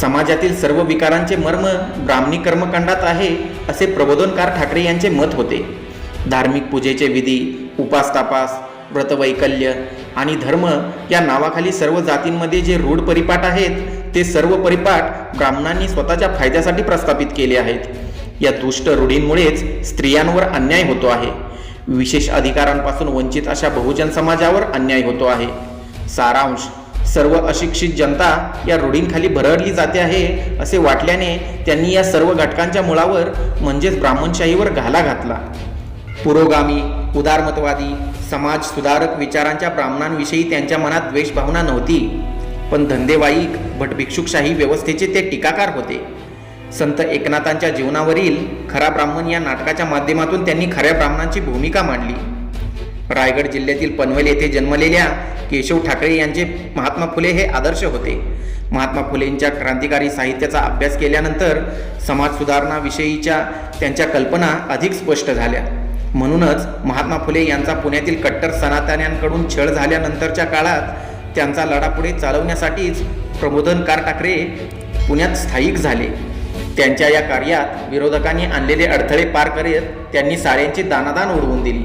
समाजातील सर्व विकारांचे मर्म ब्राह्मणी कर्मकांडात आहे असे प्रबोधनकार ठाकरे यांचे मत होते. धार्मिक पूजेचे विधी उपासतापास व्रतवैकल्य आणि धर्म या नावाखाली सर्व जातींमध्ये जे रूढ परिपाठ आहेत ते सर्व परिपाठ ब्राह्मणांनी स्वतःच्या फायद्यासाठी प्रस्थापित केले आहेत. या दुष्ट रूढींमुळेच स्त्रियांवर अन्याय होतो आहे. विशेष अधिकारांपासून वंचित अशा बहुजन समाजावर अन्याय होतो आहे. सारांश सर्व अशिक्षित जनता या रूढींखाली भरडली जाते आहे असे वाटल्याने त्यांनी या सर्व घटकांच्या मुळावर म्हणजेच ब्राह्मणशाहीवर घाला घातला. पुरोगामी उदारमतवादी समाज सुधारक विचारांच्या ब्राह्मणांविषयी त्यांच्या मनात द्वेषभावना नव्हती. पण धंदेवाईक भटभिक्षुकशाही व्यवस्थेचे ते टीकाकार होते. संत एकनाथांच्या जीवनावरील खरा ब्राह्मण या नाटकाच्या माध्यमातून त्यांनी खऱ्या ब्राह्मणांची भूमिका मांडली. रायगड जिल्ह्यातील पनवेल येथे जन्मलेल्या केशव ठाकरे यांचे महात्मा फुले हे आदर्श होते. महात्मा फुलेंच्या क्रांतिकारी साहित्याचा अभ्यास केल्यानंतर समाज सुधारणाविषयीच्या त्यांच्या कल्पना अधिक स्पष्ट झाल्या. म्हणूनच महात्मा फुले यांचा पुण्यातील कट्टर सनातन्यांकडून छळ झाल्यानंतरच्या काळात त्यांचा लढा पुढे चालवण्यासाठीच प्रबोधनकार ठाकरे पुण्यात स्थायिक झाले. त्यांच्या या कार्यात विरोधकांनी आणलेले अडथळे पार करत त्यांनी साड्यांची दानादान उडवून दिली.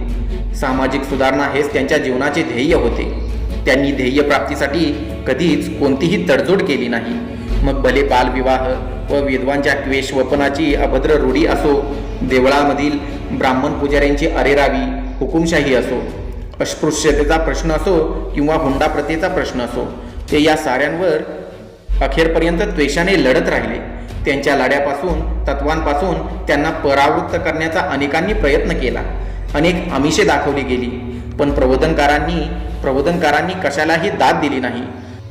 सामाजिक सुधारणा हेच त्यांच्या जीवनाचे ध्येय होते. त्यांनी ध्येय प्राप्तीसाठी कधीच कोणतीही तडजोड केली नाही. मग भले बालविवाह व विद्वांच्या क्वेष वपनाची अभद्र रूढी असो देवळामधील ब्राह्मण पुजाऱ्यांची अरेरावी हुकुमशाही असो अस्पृश्यतेचा प्रश्न असो किंवा हुंडा प्रथेचा प्रश्न असो ते या साऱ्यांवर अखेरपर्यंत त्वेषाने लढत राहिले. त्यांच्या लढ्यापासून तत्वांपासून त्यांना परावृत्त करण्याचा अनेकांनी प्रयत्न केला. अनेक आमिषे दाखवली गेली. पण प्रबोधनकारांनी प्रबोधनकारांनी कशालाही दाद दिली नाही.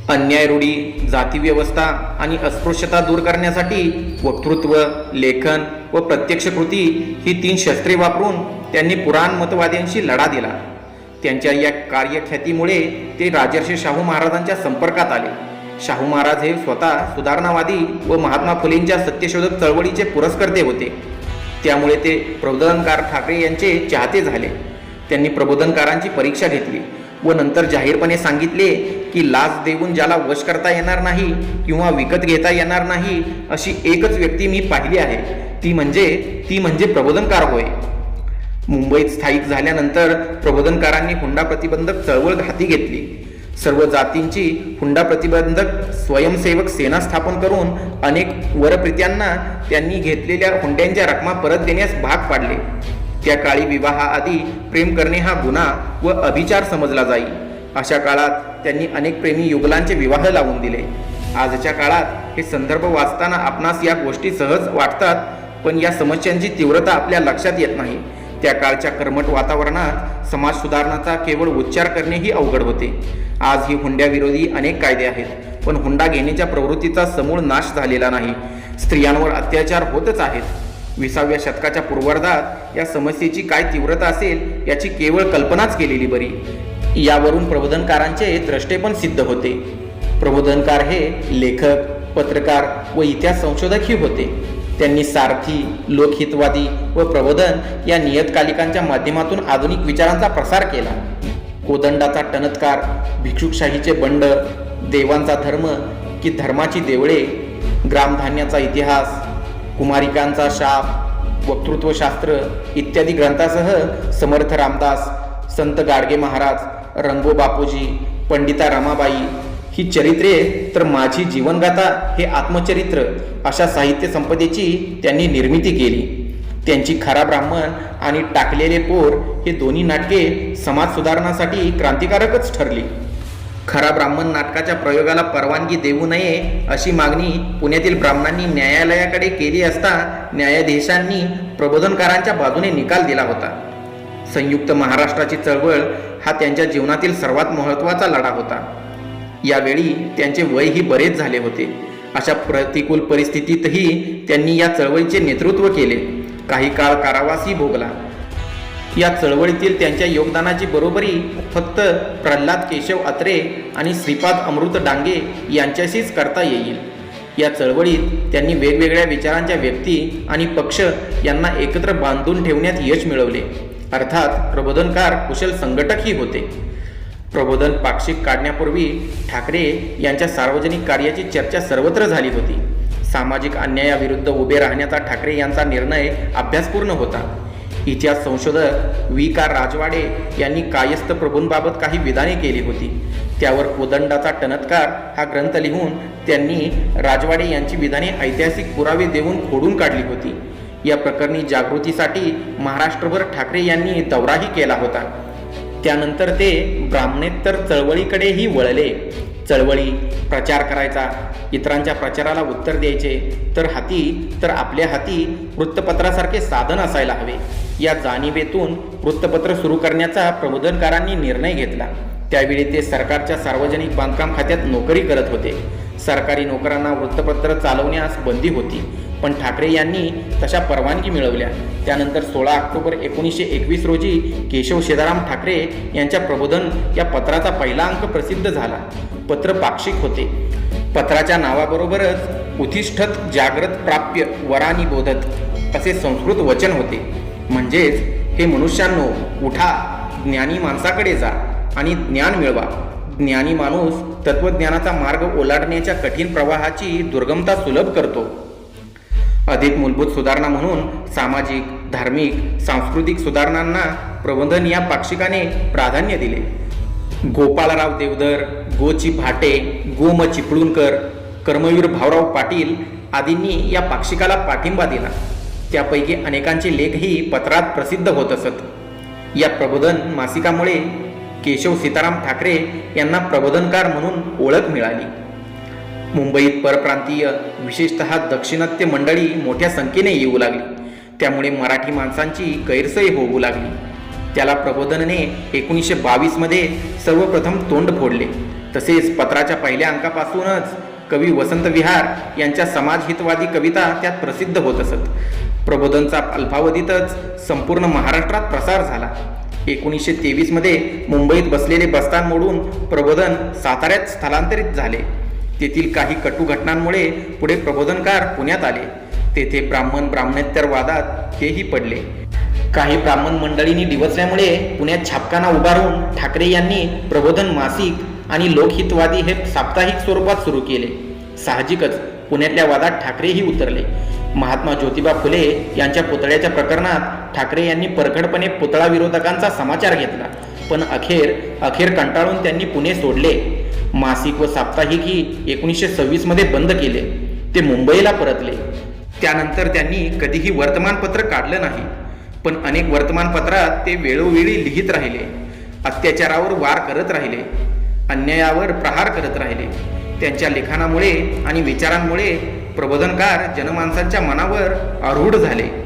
अन्याय रूढी जातीव्यवस्था आणि अस्पृश्यता दूर करण्यासाठी वक्तृत्व लेखन व प्रत्यक्ष कृती ही तीन शस्त्रे वापरून त्यांनी पुराण मतवाद्यांशी लढा दिला. त्यांच्या या कार्यख्यातीमुळे ते राजर्षी शाहू महाराजांच्या संपर्कात आले. शाहू महाराज हे स्वतः सुधारणावादी व महात्मा फुलेंच्या सत्यशोधक चळवळीचे पुरस्कर्ते होते. त्यामुळे ते प्रबोधनकार ठाकरे यांचे चाहते झाले. त्यांनी प्रबोधनकारांची परीक्षा घेतली व नंतर जाहीरपणे सांगितले की लाच देऊन ज्याला वश करता येणार नाही किंवा विकत घेता येणार नाही अशी एकच व्यक्ती मी पाहिली आहे. ती म्हणजे ती म्हणजे प्रबोधनकार होय. मुंबईत स्थायिक झाल्यानंतर प्रबोधनकारांनी हुंडा प्रतिबंधक चळवळ हाती घेतली. सर्व जातींची हुंडा प्रतिबंधक स्वयंसेवक सेना स्थापन करून अनेक वरप्रित्यांना त्यांनी घेतलेल्या हुंड्यांच्या रकमा परत देण्यास भाग पाडले. त्या काळी विवाहाआधी प्रेम करणे हा गुन्हा व अभिचार समजला जाई. अशा काळात त्यांनी अनेक प्रेमी युगलांचे विवाह लावून दिले. आजच्या काळात हे संदर्भ वाचताना आपणास या गोष्टी सहज वाटतात पण या समस्यांची तीव्रता आपल्या लक्षात येत नाही. त्या काळच्या कर्मट वातावरणात समाज सुधारणाचा केवळ उच्चार करणेही अवघड होते. आज ही हुंड्याविरोधी अनेक कायदे आहेत पण हुंडा घेण्याच्या प्रवृत्तीचा समूळ नाश झालेला नाही. स्त्रियांवर अत्याचार होतच आहेत. विसाव्या शतकाच्या पूर्वार्धात या समस्येची काय तीव्रता असेल याची केवळ कल्पनाच केलेली बरी. यावरून प्रबोधनकारांचे द्रष्टे पण सिद्ध होते. प्रबोधनकार हे लेखक पत्रकार व इतिहास संशोधकही होते. त्यांनी सारथी लोकहितवादी व प्रबोधन या नियतकालिकांच्या माध्यमातून आधुनिक विचारांचा प्रसार केला. कोदंडाचा टणत्कार भिक्षुकशाहीचे बंड देवांचा धर्म की धर्माची देवळे ग्रामधान्याचा इतिहास कुमारिकांचा शाप वक्तृत्वशास्त्र इत्यादी ग्रंथासह समर्थ रामदास संत गाडगे महाराज रंगो बापूजी पंडिता रमाबाई ही चरित्रे तर माझी जीवनगाथा हे आत्मचरित्र अशा साहित्य संपदेची त्यांनी निर्मिती केली. त्यांची खरा ब्राह्मण आणि टाकलेले पोर हे दोन्ही नाटके समाज सुधारणासाठी क्रांतिकारकच ठरली. खरा ब्राह्मण नाटकाच्या प्रयोगाला परवानगी देऊ नये अशी मागणी पुण्यातील ब्राह्मणांनी न्यायालयाकडे केली असता न्यायाधीशांनी प्रबोधनकारांच्या बाजूने निकाल दिला होता. संयुक्त महाराष्ट्राची चळवळ हा त्यांच्या जीवनातील सर्वात महत्त्वाचा लढा होता. यावेळी त्यांचे वयही बरेच झाले होते. अशा प्रतिकूल परिस्थितीतही त्यांनी या चळवळीचे नेतृत्व केले. काही काळ कारावासही भोगला. या चळवळीतील त्यांच्या योगदानाची बरोबरी फक्त प्रल्हाद केशव अत्रे आणि श्रीपाद अमृत डांगे यांच्याशीच करता येईल. या चळवळीत त्यांनी वेगवेगळ्या विचारांच्या व्यक्ती आणि पक्ष यांना एकत्र बांधून ठेवण्यात यश मिळवले. अर्थात प्रबोधनकार कुशल संघटकही होते. प्रबोधन पाक्षिक काढण्यापूर्वी ठाकरे यांच्या सार्वजनिक कार्याची चर्चा सर्वत्र झाली होती. सामाजिक अन्यायाविरुद्ध उभे राहण्याचा ठाकरे यांचा निर्णय अभ्यासपूर्ण होता. इतिहास संशोधक वी का राजवाडे यांनी कायस्थ प्रभूंबाबत काही विधाने केली होती. त्यावर कोदंडाचा टणत्कार हा ग्रंथ लिहून त्यांनी राजवाडे यांची विधाने ऐतिहासिक पुरावे देऊन खोडून काढली होती. या प्रकरणी जागृतीसाठी महाराष्ट्रभर ठाकरे यांनी दौराही केला होता. त्यानंतर ते ब्राह्मणेतर चळवळीकडेही वळले. चळवळी प्रचार करायचा. इतरांच्या प्रचाराला उत्तर द्यायचे. तर हाती तर आपल्या हाती वृत्तपत्रासारखे साधन असायला हवे. या जाणीवेतून वृत्तपत्र सुरू करण्याचा प्रबोधनकारांनी निर्णय घेतला. त्यावेळी ते सरकारच्या सार्वजनिक बांधकाम खात्यात नोकरी करत होते. सरकारी नोकरांना वृत्तपत्र चालवण्यास बंदी होती. पण ठाकरे यांनी तशा परवानगी मिळवल्या. त्यानंतर सोळा ऑक्टोबर एकोणीसशे एकवीस रोजी केशव शेदाराम ठाकरे यांच्या प्रबोधन या पत्राचा पहिला अंक प्रसिद्ध झाला. पत्र पाक्षिक होते. पत्राच्या नावाबरोबरच उथिष्ठत जाग्रत प्राप्य वरानी बोधत असे संस्कृत वचन होते. म्हणजेच हे मनुष्यांनो उठा ज्ञानी माणसाकडे जा आणि ज्ञान मिळवा. ज्ञानी माणूस तत्वज्ञानाचा मार्ग ओलांडण्याच्या कठीण प्रवाहाची दुर्गमता सुलभ करतो. अधिक मूलभूत सुधारणा म्हणून सामाजिक धार्मिक सांस्कृतिक सुधारणांना प्रबंधन या पाक्षिकाने प्राधान्य दिले. गोपाळराव देवधर गोची भाटे गोम चिपळूणकर कर्मवीर भाऊराव पाटील आदींनी या पाक्षिकाला पाठिंबा दिला. त्यापैकी अनेकांचे लेखही पत्रात प्रसिद्ध होत असत. या प्रबोधन मासिकामुळे केशव सीताराम ठाकरे यांना प्रबोधनकार म्हणून ओळख मिळाली. मुंबईत परप्रांतीय विशेषतः दक्षिणात्य मंडळी मोठ्या संख्येने येऊ लागली. त्यामुळे मराठी माणसांची गैरसोय होऊ लागली. त्याला प्रबोधनने एकोणीसशे बावीसमध्ये सर्वप्रथम तोंड फोडले. तसेच पत्राच्या पहिल्या अंकापासूनच कवी वसंत विहार यांच्या समाजहितवादी कविता त्यात प्रसिद्ध होत असत. प्रबोधनचा अल्पावधीतच संपूर्ण महाराष्ट्रात प्रसार झाला. एकोणीसशे तेवीसमध्ये मुंबईत बसलेले बस्तान मोडून प्रबोधन साताऱ्यात स्थलांतरित झाले. तेथील काही कटू घटनांमुळे पुढे प्रबोधनकार पुण्यात आले. तेथे ब्राह्मण ब्राह्मणेतर वादात तेही पडले. काही ब्राह्मण मंडळींनी डिवचल्यामुळे पुण्यात छापखाना उभारून ठाकरे यांनी प्रबोधन मासिक आणि लोकहितवादी हे साप्ताहिक स्वरूपात सुरू केले. साहजिकच पुण्यातल्या वादात ठाकरेही उतरले. महात्मा ज्योतिबा फुले यांच्या पुतळ्याच्या प्रकरणात ठाकरे यांनी परखडपणे पुतळा विरोधकांचा समाचार घेतला. पण अखेर अखेर कंटाळून त्यांनी पुणे सोडले. मासिक व साप्ताहिक ही एकोणीसशे सव्वीसमध्ये बंद केले. ते मुंबईला परतले. त्यानंतर त्यांनी कधीही वर्तमानपत्र काढलं नाही. पण अनेक वर्तमानपत्रात ते वेळोवेळी लिहित राहिले. अत्याचारावर वार करत राहिले. अन्यायावर प्रहार करत राहिले. त्यांच्या लिखाणामुळे आणि विचारांमुळे प्रबोधनकार जनमानसांच्या मनावर आरूढ झाले.